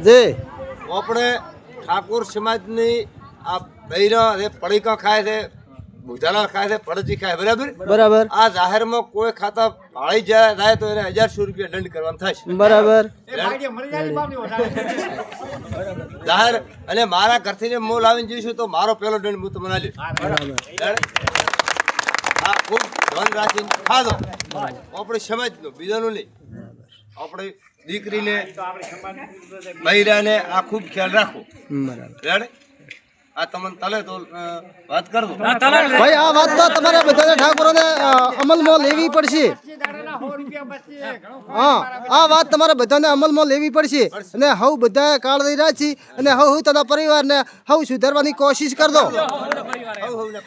જી. આપણે ઠાકોર સમાજની આ બૈરા છે પડીકા ખાય છે બુધાલા ખાય છે પડચી ખાય બરાબર? બરાબર. આ જાહેરમાં કોઈ ખાતા ભાળી જાય તો એને હજારસો રૂપિયા દંડ કરવાનો થશે બરાબર. જાહેર અને મારા ઘરથી ને હું લાવીને જઈશું તો મારો પહેલો દંડ હું તમને ખૂબ ધન રાખીને ખાધો. આપણે સમાજનું બીજાનું નહીં. આપણે દીકરીને બૈરાને આ ખૂબ ખ્યાલ રાખો. બરાબર. આ તમને તલે તો વાત કરજો. ભાઈ આ વાત તો તમારે બધાને ઠાકોરોને અમલમાં લેવી પડશે. હા આ વાત તમારે બધાને અમલમાં લેવી પડશે. અને હવ બધા કાળ લઈ રહ્યા છીએ અને હવ હું તના પરિવારને હવ સુધારવાની કોશિશ કરજો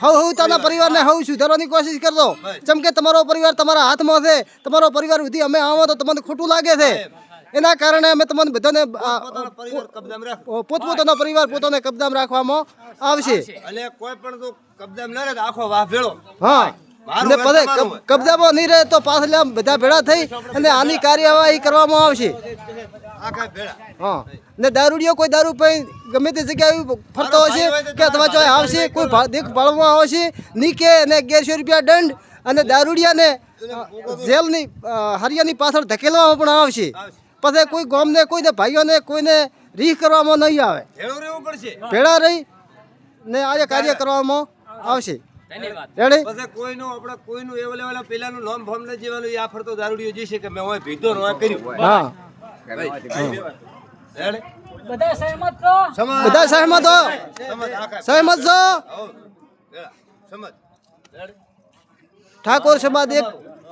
હવ હું તના પરિવારને હવ સુધારવાની કોશિશ કરજો જેમ કે તમારો પરિવાર તમારા હાથમાં છે તમારો પરિવાર સુધી અમે આવો તો તમને ખોટું લાગે છે. એના કારણે અમે તમને બધાને પોતપોતાનો પરિવાર પોતાને કબજામાં રાખવામાં આવશે. અને કોઈ પણ કબજામાં ન રહે આખો વાહ ભેળો. હા. મારું ને ઘર પછી કબજામાં નહીં રહે તો પાછળ બધા ભેળા થઈ અને આની કાર્યવાહી કરવામાં આવશે. હા. ને દારૂડિયો કોઈ દારૂ પી ગમે તે જગ્યાએ ફરતો હશે કે અથવા ચોય આવશે કોઈ દેખ ભાળવામાં આવશે નીકે અને અગિયારસો રૂપિયા દંડ અને દારૂડિયાને જેલની હરિયાની પાછળ ધકેલવામાં પણ આવશે. પછી કોઈ ગામને કોઈને ભાઈઓને કોઈને રીહ કરવામાં નહીં આવે. ભેળા રહી ને આજે કાર્ય કરવામાં આવશે. રેડી પછી કોઈનું આપણે કોઈનું એવા લેવાલા પેલાનું નામ ફોર્મ ન જેવાનું એ આ ફરતો દારૂડિયો જઈશે કે મેં હોય ભીધો ને કર્યું. હા. બધા સહેમત છો? બધા સહેમત હો. સહેમત છો? હઉ. ભેળા. સમાજ. રેડ? ઠાકોર સમાજ એક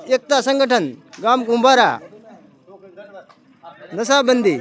એકતા સંગઠન ગામ કુંભારા. નશાબંધી.